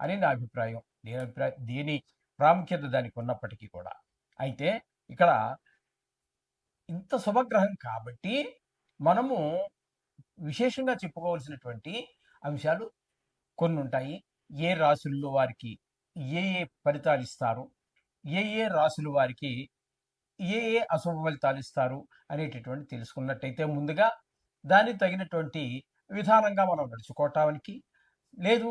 అని నా అభిప్రాయం. నేను అభిప్రాయం దేని ప్రాముఖ్యత దానికి ఉన్నప్పటికీ కూడా. అయితే ఇక్కడ ఇంత శుభగ్రహం కాబట్టి మనము విశేషంగా చెప్పుకోవాల్సినటువంటి అంశాలు కొన్ని ఉంటాయి. ఏ రాసుల్లో వారికి ఏ ఏ ఫలితాలు ఇస్తారు? ఏ ఏ రాసుల వారికి ఏ ఏ అశుభ ఫలితాలు ఇస్తారు అనేటటువంటి తెలుసుకున్నట్టయితే ముందుగా దానికి తగినటువంటి విధానంగా మనం నడుచుకోవటానికి లేదు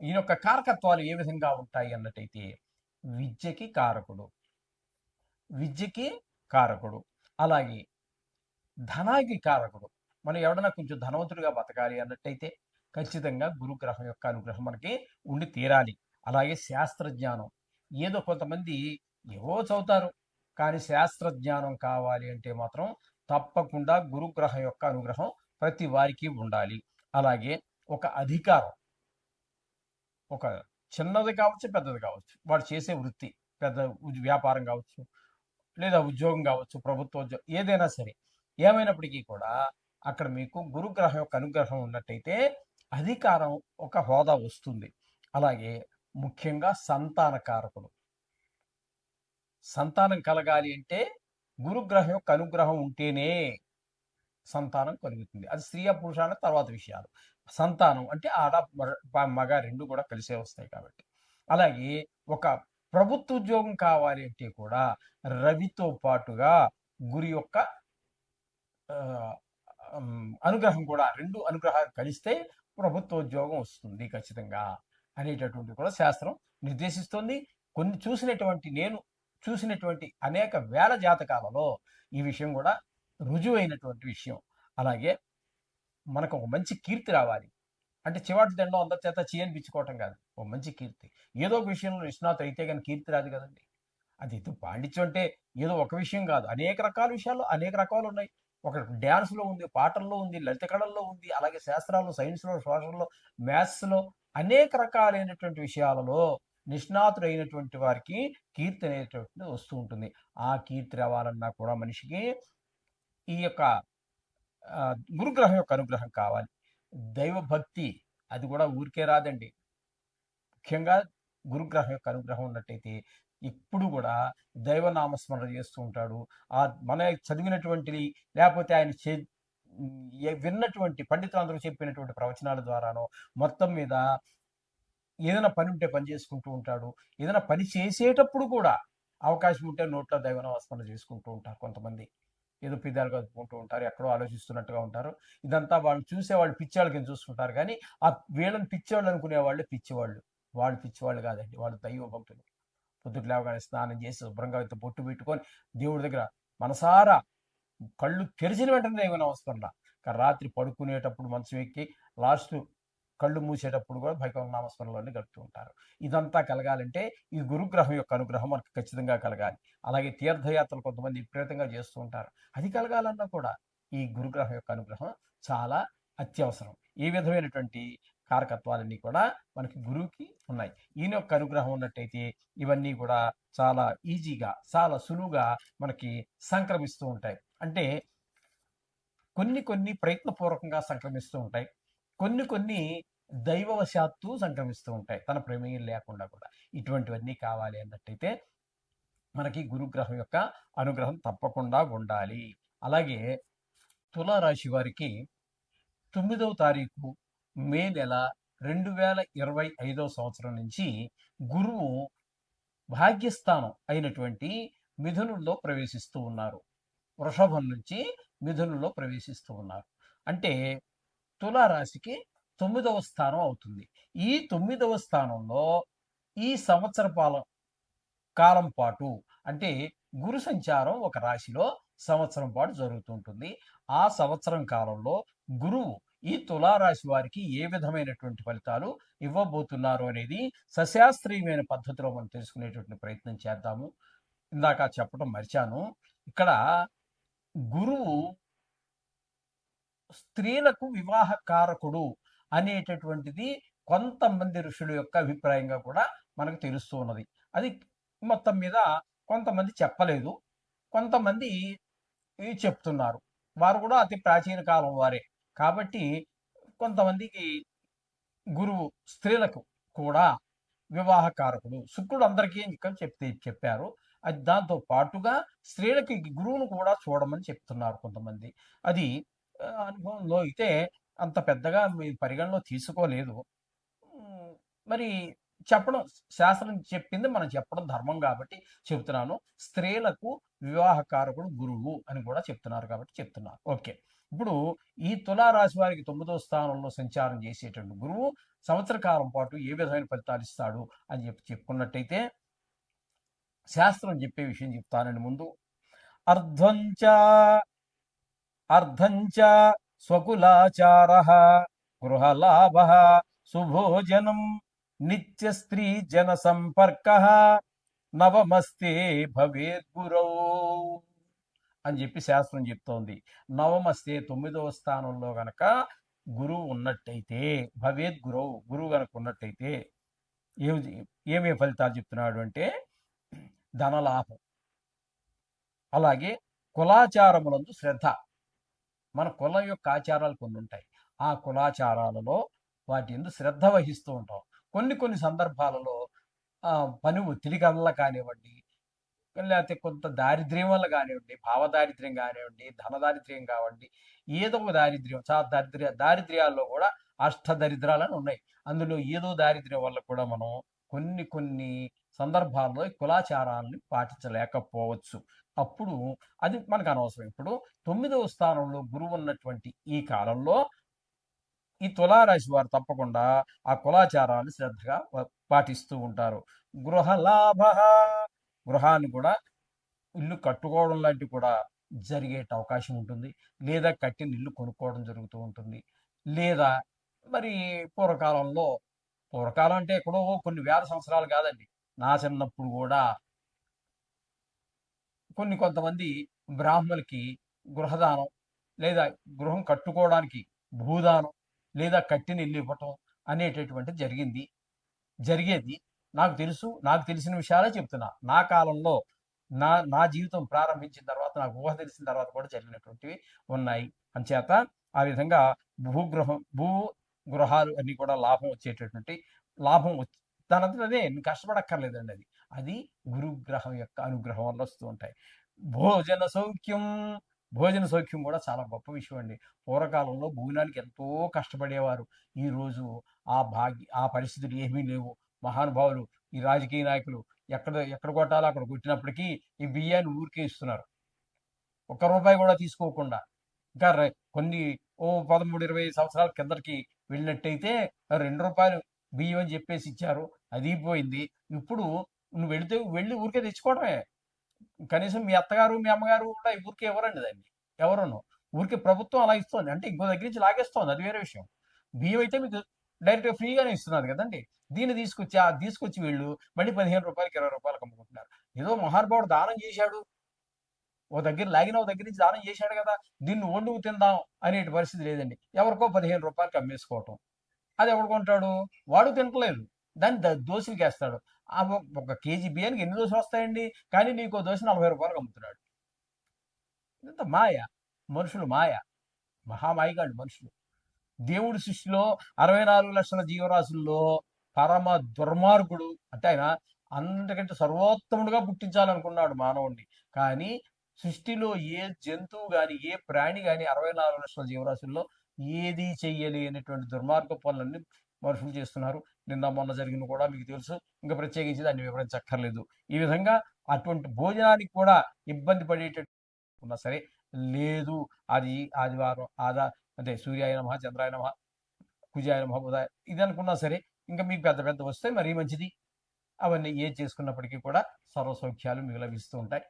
ఈయన యొక్క కారకత్వాలు ఏ విధంగా ఉంటాయి అన్నట్టయితే విద్యకి కారకుడు. విద్యకి కారకుడు. అలాగే ధనానికి కారకుడు. మనం ఎవడన్నా కొంచెం ధనవంతుడిగా బతకాలి అన్నట్టయితే ఖచ్చితంగా గురుగ్రహం యొక్క అనుగ్రహం మనకి ఉండి తీరాలి. అలాగే శాస్త్రజ్ఞానం. ఏదో కొంతమంది ఏవో చదువుతారు. కానీ శాస్త్రజ్ఞానం కావాలి అంటే మాత్రం తప్పకుండా గురుగ్రహం యొక్క అనుగ్రహం ప్రతి వారికి ఉండాలి. అలాగే ఒక అధికారం. ఒక చిన్నది కావచ్చు పెద్దది కావచ్చు. వాడు చేసే వృత్తి పెద్ద వ్యాపారం కావచ్చు లేదా ఉద్యోగం కావచ్చు ప్రభుత్వ ఉద్యోగం ఏదైనా సరే ఏమైనప్పటికీ కూడా అక్కడ మీకు గురుగ్రహం యొక్క అనుగ్రహం ఉన్నట్టయితే అధికారం ఒక హోదా వస్తుంది. అలాగే ముఖ్యంగా సంతానకారకుడు సంతానం కలగాలి అంటే గురుగ్రహం యొక్క అనుగ్రహం ఉంటేనే సంతానం కలుగుతుంది. అది స్త్రీ పురుషాన తర్వాత విషయాలు. సంతానం అంటే ఆడ మగ- మగ రెండు కూడా కలిసే వస్తాయి కాబట్టి. అలాగే ఒక ప్రభుత్వ ఉద్యోగం కావాలి అంటే కూడా రవితో పాటుగా గురి యొక్క అనుగ్రహం కూడా రెండు అనుగ్రహాలు కలిస్తే ప్రభుత్వ ఉద్యోగం వస్తుంది ఖచ్చితంగా అనేటటువంటి కూడా శాస్త్రం నిర్దేశిస్తుంది. కొన్ని చూసినటువంటి నేను చూసినటువంటి అనేక వేల జాతకాలలో ఈ విషయం కూడా రుజువైనటువంటి విషయం. అలాగే మనకు ఒక మంచి కీర్తి రావాలి. అంటే చివాటి దండం అందరి చేత చేయనిపించుకోవటం కాదు. ఒక మంచి కీర్తి. ఏదో ఒక విషయంలో నిష్ణాతు అయితే కానీ కీర్తి రాదు కదండి. అది ఏదో పాండిత్యం అంటే ఏదో ఒక విషయం కాదు. అనేక రకాల విషయాల్లో అనేక రకాలు ఉన్నాయి. ఒక డ్యాన్స్లో ఉంది పాటల్లో ఉంది లలిత కళల్లో ఉంది అలాగే శాస్త్రాల్లో సైన్స్లో సోషల్లో మ్యాథ్స్లో అనేక రకాలైనటువంటి విషయాలలో నిష్ణాతుడైనటువంటి వారికి కీర్తి అనేటువంటిది వస్తూ ఉంటుంది. ఆ కీర్తి రావాలన్నా కూడా మనిషికి ఈ యొక్క గురుగ్రహం యొక్క అనుగ్రహం కావాలి. దైవభక్తి అది కూడా ఊరికే రాదండి. ముఖ్యంగా గురుగ్రహం యొక్క అనుగ్రహం ఉన్నట్టయితే ఇప్పుడు కూడా దైవనామస్మరణ చేస్తూ ఉంటాడు. ఆ మన చదివినటువంటిది లేకపోతే ఆయన చే ఏ- విన్నటువంటి పండితులందరూ చెప్పినటువంటి ప్రవచనాల ద్వారానో మొత్తం మీద ఏదైనా పని ఉంటే పని చేసుకుంటూ ఉంటాడు. ఏదైనా పని చేసేటప్పుడు కూడా అవకాశం ఉంటే నోట్లో దైవనామస్మరణ చేసుకుంటూ ఉంటారు కొంతమంది. ఏదో పిదాలుగా కలుపుకుంటూ ఉంటారు ఎక్కడో ఆలోచిస్తున్నట్టుగా ఉంటారు. ఇదంతా వాళ్ళు చూసే వాళ్ళు పిచ్చేవాళ్ళ కింద చూస్తుంటారు కానీ ఆ వీళ్ళని పిచ్చేవాళ్ళు అనుకునే వాళ్ళు పిచ్చివాళ్ళు. వాళ్ళు పిచ్చివాళ్ళు కాదండి వాళ్ళు దైవ భక్తులు. పొద్దుకు లేవగానే స్నానం చేసి శుభ్రంగా ఇంత బొట్టు పెట్టుకొని దేవుడి దగ్గర మనసారా కళ్ళు తెరిచిన వెంటనే దేవుని అవసరం కానీ రాత్రి పడుకునేటప్పుడు మనసు ఎక్కి లాస్ట్ కళ్ళు మూసేటప్పుడు కూడా భగవన్ నామస్మరణలోనే గడుపుతూ ఉంటారు. ఇదంతా కలగాలంటే ఈ గురుగ్రహం యొక్క అనుగ్రహం మనకు ఖచ్చితంగా కలగాలి. అలాగే తీర్థయాత్రలు కొంతమంది విపరీతంగా చేస్తూ ఉంటారు. అది కలగాలన్నా కూడా ఈ గురుగ్రహం యొక్క అనుగ్రహం చాలా అత్యవసరం. ఈ విధమైనటువంటి కారకత్వాలన్నీ కూడా మనకి గురువుకి ఉన్నాయి. ఈయన యొక్క అనుగ్రహం ఉన్నట్టయితే ఇవన్నీ కూడా చాలా ఈజీగా చాలా సులువుగా మనకి సంక్రమిస్తూ ఉంటాయి. అంటే కొన్ని కొన్ని ప్రయత్నపూర్వకంగా సంక్రమిస్తూ ఉంటాయి. కొన్ని కొన్ని దైవవశాత్తు సంక్రమిస్తూ ఉంటాయి. తన ప్రమేయం లేకుండా కూడా. ఇటువంటివన్నీ కావాలి అన్నట్టయితే మనకి గురుగ్రహం యొక్క అనుగ్రహం తప్పకుండా ఉండాలి. అలాగే తులారాశి వారికి తొమ్మిదవ తారీఖు మే నెల రెండు వేల ఇరవై ఐదవ సంవత్సరం నుంచి గురువు భాగ్యస్థానం అయినటువంటి మిథునుల్లో ప్రవేశిస్తూ ఉన్నారు. వృషభం నుంచి మిథునుల్లో ప్రవేశిస్తూ ఉన్నారు. అంటే తులారాశికి తొమ్మిదవ స్థానం అవుతుంది. ఈ తొమ్మిదవ స్థానంలో ఈ సంవత్సర పాలం కాలం పాటు అంటే గురు సంచారం ఒక రాశిలో సంవత్సరం పాటు జరుగుతుంటుంది ఆ సంవత్సరం కాలంలో గురువు ఈ తులారాశి వారికి ఏ విధమైనటువంటి ఫలితాలు ఇవ్వబోతున్నారు అనేది సశాస్త్రీయమైన పద్ధతిలో మనం తెలుసుకునేటువంటి ప్రయత్నం చేద్దాము. ఇందాక చెప్పడం మర్చాను. ఇక్కడ గురువు స్త్రీలకు వివాహ కారకుడు అనేటటువంటిది కొంతమంది ఋషుల యొక్క అభిప్రాయంగా కూడా మనకు తెలుస్తూ ఉన్నది. అది మొత్తం మీద కొంతమంది చెప్పలేదు. కొంతమంది చెప్తున్నారు. వారు కూడా అతి ప్రాచీన కాలం వారే. కాబట్టి కొంతమందికి గురువు స్త్రీలకు కూడా వివాహకారకుడు శుక్రుడు అందరికీ ఇంకా చెప్తే చెప్పారు. అది దాంతో పాటుగా స్త్రీలకి గురువును కూడా చూడమని చెప్తున్నారు కొంతమంది. అది అనుభవంలో అయితే అంత పెద్దగా మీ పరిగణలో తీసుకోలేదు. మరి చెప్పడం శాస్త్రం చెప్పింది మనం చెప్పడం ధర్మం కాబట్టి చెప్తున్నాను స్త్రీలకు వివాహకారకుడు గురువు అని కూడా చెప్తున్నారు కాబట్టి చెప్తున్నారు. ఓకే. ఇప్పుడు ఈ తులారాశి వారికి తొమ్మిదో స్థానంలో సంచారం చేసేటువంటి గురువు సంవత్సర కాలం పాటు ఏ విధమైన ఫలితాలు ఇస్తాడు అని చెప్పి చెప్పుకున్నట్టయితే శాస్త్రం చెప్పే విషయం చెప్తానండి ముందు. అర్ధ్వంచ అర్ధంచ స్వకులాచార గృహలాభ సుభోజనం నిత్య స్త్రీ జన సంపర్క నవమస్తే భవేద్గురౌ అని చెప్పి శాస్త్రం చెప్తోంది. నవమస్తే తొమ్మిదవ స్థానంలో గనక గురువు ఉన్నట్టయితే భవేద్ గురువు గురువు గనక ఉన్నట్టయితే ఏమి ఏమేమి ఫలితాలు చెప్తున్నాడు అంటే ధనలాభం అలాగే కులాచారములందు శ్రద్ధ. మన కులం యొక్క ఆచారాలు కొన్ని ఉంటాయి. ఆ కులాచారాలలో వాటి ఎందు శ్రద్ధ వహిస్తూ ఉంటాం. కొన్ని కొన్ని సందర్భాలలో పని ఒత్తిడి వల్ల కానివ్వండి లేకపోతే కొంత దారిద్ర్యం వల్ల కానివ్వండి భావదారిద్ర్యం కానివ్వండి ధన దారిద్ర్యం కావండి ఏదో ఒక దారిద్ర్యం చా దారిద్ర్య దారిద్ర్యాల్లో కూడా అష్టదరిద్రాలను ఉన్నాయి. అందులో ఏదో దారిద్ర్యం వల్ల కూడా మనం కొన్ని కొన్ని సందర్భాల్లో ఈ పాటించలేకపోవచ్చు. అప్పుడు అది మనకు అనవసరం. ఇప్పుడు తొమ్మిదవ స్థానంలో గురువు ఉన్నటువంటి ఈ కాలంలో ఈ తులారాశి వారు తప్పకుండా ఆ కులాచారాన్ని శ్రద్ధగా పాటిస్తూ ఉంటారు. గృహలాభ గృహాన్ని కూడా ఇల్లు కట్టుకోవడం లాంటివి కూడా జరిగే అవకాశం ఉంటుంది. లేదా కట్టిన ఇల్లు కొనుక్కోవడం జరుగుతూ ఉంటుంది. లేదా మరి పూర్వకాలంలో పూర్వకాలం అంటే ఎక్కడో కొన్ని వేల సంవత్సరాలు కాదండి. నా చిన్నప్పుడు కూడా కొన్ని కొంతమంది బ్రాహ్మణులకి గృహదానం లేదా గృహం కట్టుకోవడానికి భూదానం లేదా కట్టిన ఇల్లు ఇవ్వటం అనేటటువంటిది జరిగింది. జరిగేది. నాకు తెలుసు నాకు తెలిసిన విషయాలే చెప్తున్నా. నా కాలంలో నా నా జీవితం ప్రారంభించిన తర్వాత నాకు ఊహ తెలిసిన తర్వాత కూడా జరిగినటువంటివి ఉన్నాయి. అంచేత ఆ విధంగా భూగృహం భూ గృహాలు అన్ని కూడా లాభం వచ్చేటటువంటి లాభం దానంతా అదే కష్టపడక్కర్లేదండి అది. అది గురుగ్రహం యొక్క అనుగ్రహం వల్ల వస్తూ ఉంటాయి. భోజన సౌఖ్యం భోజన సౌఖ్యం కూడా చాలా గొప్ప విషయం అండి. పూర్వకాలంలో భోజనానికి ఎంతో కష్టపడేవారు. ఈ రోజు ఆ భాగ్య ఆ పరిస్థితులు ఏమీ లేవు. మహానుభావులు ఈ రాజకీయ నాయకులు ఎక్కడ ఎక్కడ కొట్టాలో అక్కడ కొట్టినప్పటికీ ఈ బియ్యాన్ని ఊరికే ఇస్తున్నారు. ఒక్క రూపాయి కూడా తీసుకోకుండా ఇంకా కొన్ని ఓ పదమూడు ఇరవై సంవత్సరాల కిందకి వెళ్ళినట్టయితే రెండు రూపాయలు బియ్యం అని చెప్పేసి ఇచ్చారు. అది పోయింది. ఇప్పుడు నువ్వు వెళితే వెళ్ళి ఊరికే తెచ్చుకోవడమే. కనీసం మీ అత్తగారు మీ అమ్మగారు కూడా ఈ ఊరికే ఎవరండి దాన్ని? ఎవరును? ఊరికే ప్రభుత్వం అలా ఇస్తుంది. అంటే ఇంకో దగ్గర నుంచి లాగేస్తోంది. అది వేరే విషయం. బియ్యం అయితే మీకు డైరెక్ట్గా ఫ్రీగానే ఇస్తున్నారు కదండి. దీన్ని తీసుకొచ్చి ఆ తీసుకొచ్చి వీళ్ళు మళ్ళీ పదిహేను రూపాయలకి ఇరవై రూపాయలకు అమ్ముకుంటున్నారు. ఏదో మహానుభావుడు దానం చేశాడు. ఓ దగ్గర లాగిన ఓ దగ్గర నుంచి దానం చేశాడు కదా దీన్ని వండుకు తిందాం అనే పరిస్థితి లేదండి. ఎవరికో పదిహేను రూపాయలకి అమ్మేసుకోవటం. అది ఎవడు కొంటాడు? వాడు తినట్లేదు. దాన్ని దోశలకి వేస్తాడు. ఆ ఒక కేజీ బియ్యానికి ఎన్ని దోశలు వస్తాయండి? కానీ నీకు దోశ నలభై రూపాయలకు అమ్ముతున్నాడు. ఇంత మాయ. మనుషులు మాయ. మహామాయిగాళ్ళు మనుషులు. దేవుడి సృష్టిలో అరవై నాలుగు లక్షల జీవరాశుల్లో పరమ దుర్మార్గుడు అంటే ఆయన అందరికంటే సర్వోత్తముడుగా పుట్టించాలనుకున్నాడు మానవుణ్ణి. కానీ సృష్టిలో ఏ జంతువు కానీ ఏ ప్రాణి కానీ అరవై నాలుగు లక్షల జీవరాశుల్లో ఏది చెయ్యలేనటువంటి దుర్మార్గ పనులన్నీ మనుషులు చేస్తున్నారు. నిన్న మొన్న జరిగిన కూడా మీకు తెలుసు. ఇంకా ప్రత్యేకించి దాన్ని వివరించక్కర్లేదు. ఈ విధంగా అటువంటి భోజనానికి కూడా ఇబ్బంది పడేటట్టు ఉన్నా సరే లేదు. అది ఆదివారం ఆదా అంటే సూర్యాయ నమ చంద్రాయ నమ కుజాయ నమ బుధాయ ఇది అనుకున్నా సరే ఇంకా మీకు పెద్ద పెద్ద వస్తే మరీ మంచిది. అవన్నీ ఏ చేసుకున్నప్పటికీ కూడా సర్వసౌఖ్యాలు మీకు లభిస్తూ ఉంటాయి.